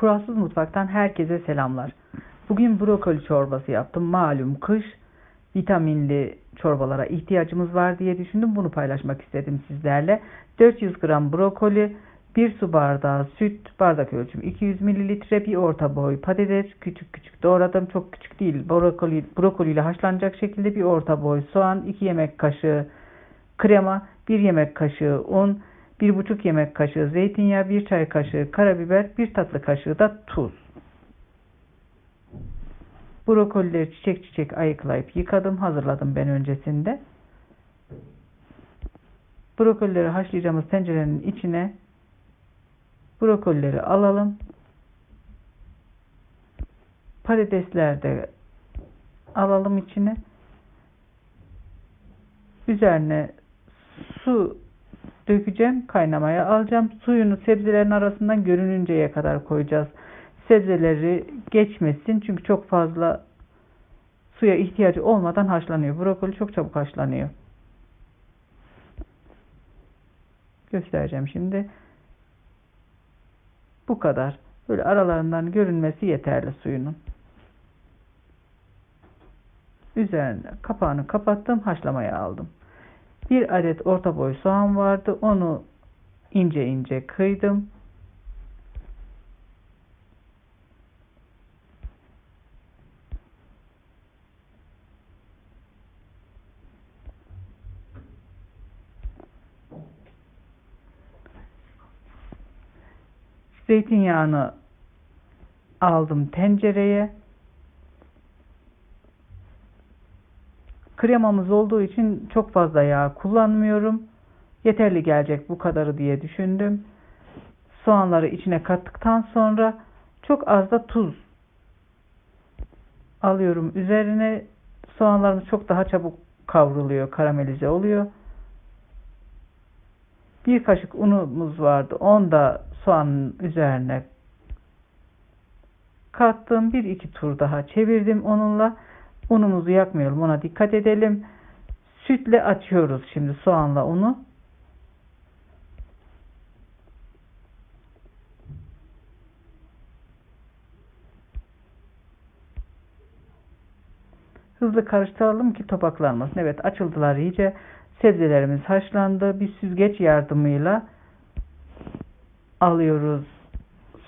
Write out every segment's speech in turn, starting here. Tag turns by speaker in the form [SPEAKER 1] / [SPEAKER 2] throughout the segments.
[SPEAKER 1] Kuralsız Mutfak'tan herkese selamlar. Bugün brokoli çorbası yaptım. Malum kış vitaminli çorbalara ihtiyacımız var diye düşündüm. Bunu paylaşmak istedim sizlerle. 400 gram brokoli, 1 su bardağı süt, bardak ölçüm 200 mililitre, bir orta boy patates küçük küçük doğradım. Çok küçük değil. Brokoli, brokoli ile haşlanacak şekilde bir orta boy soğan, 2 yemek kaşığı krema, 1 yemek kaşığı un, 1,5 yemek kaşığı zeytinyağı, 1 çay kaşığı karabiber, 1 tatlı kaşığı da tuz. Brokolileri çiçek çiçek ayıklayıp yıkadım, hazırladım ben öncesinde. Brokolileri haşlayacağımız tencerenin içine brokolileri alalım. Patatesler de alalım içine. Üzerine su dökeceğim, kaynamaya alacağım. Suyunu sebzelerin arasından görününceye kadar koyacağız. Sebzeleri geçmesin çünkü çok fazla suya ihtiyacı olmadan haşlanıyor. Brokoli çok çabuk haşlanıyor. Göstereceğim şimdi. Bu kadar. Böyle aralarından görünmesi yeterli suyunun. Üzerine kapağını kapattım, haşlamaya aldım. Bir adet orta boy soğan vardı. Onu ince ince kıydım. Zeytinyağını aldım tencereye. Kremamız olduğu için çok fazla yağ kullanmıyorum. Yeterli gelecek bu kadarı diye düşündüm. Soğanları içine kattıktan sonra çok az da tuz alıyorum üzerine. Soğanlarımız çok daha çabuk kavruluyor, karamelize oluyor. Bir kaşık unumuz vardı. Onu da soğanın üzerine kattım. Bir iki tur daha çevirdim onunla. Unumuzu yakmayalım. Ona dikkat edelim. Sütle açıyoruz şimdi soğanla unu. Hızlı karıştıralım ki topaklanmasın. Evet açıldılar iyice. Sebzelerimiz haşlandı. Bir süzgeç yardımıyla alıyoruz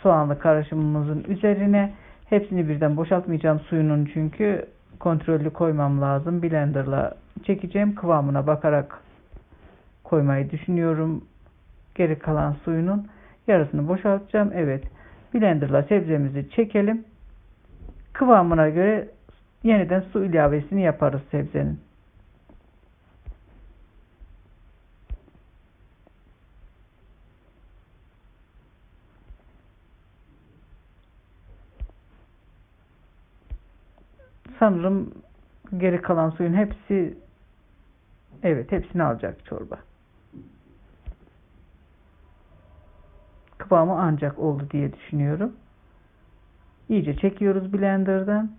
[SPEAKER 1] soğanlı karışımımızın üzerine. Hepsini birden boşaltmayacağım suyunun çünkü kontrollü koymam lazım. Blenderla çekeceğim. Kıvamına bakarak koymayı düşünüyorum. Geri kalan suyunun yarısını boşaltacağım. Evet. Blenderla sebzemizi çekelim. Kıvamına göre yeniden su ilavesini yaparız sebzenin. Sanırım geri kalan suyun hepsi evet hepsini alacak çorba. Kıvamı ancak oldu diye düşünüyorum. İyice çekiyoruz blenderdan.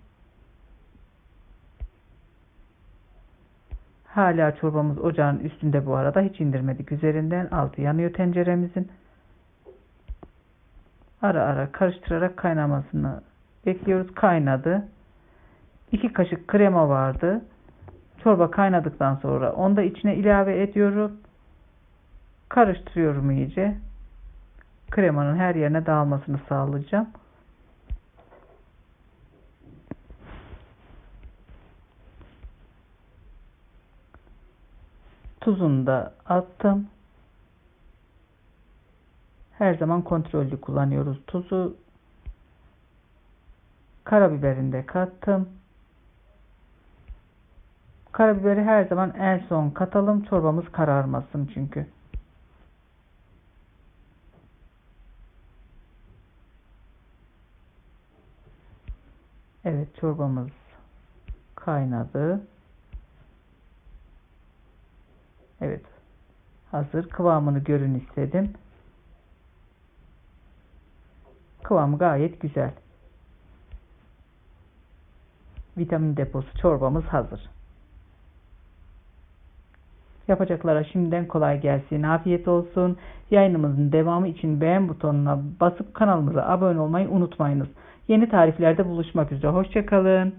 [SPEAKER 1] Hala çorbamız ocağın üstünde bu arada. Hiç indirmedik üzerinden. Altı yanıyor tenceremizin. Ara ara karıştırarak kaynamasını bekliyoruz. Kaynadı. 2 kaşık krema vardı. Çorba kaynadıktan sonra onu da içine ilave ediyorum. Karıştırıyorum iyice. Kremanın her yerine dağılmasını sağlayacağım. Tuzunu da attım. Her zaman kontrollü kullanıyoruz tuzu. Karabiberini de kattım. Karabiberi her zaman en son katalım. Çorbamız kararmasın çünkü. Evet çorbamız kaynadı. Evet. Hazır. Kıvamını görün istedim. Kıvamı gayet güzel. Vitamin deposu çorbamız hazır. Yapacaklara şimdiden kolay gelsin. Afiyet olsun. Yayınımızın devamı için beğen butonuna basıp kanalımıza abone olmayı unutmayınız. Yeni tariflerde buluşmak üzere. Hoşçakalın.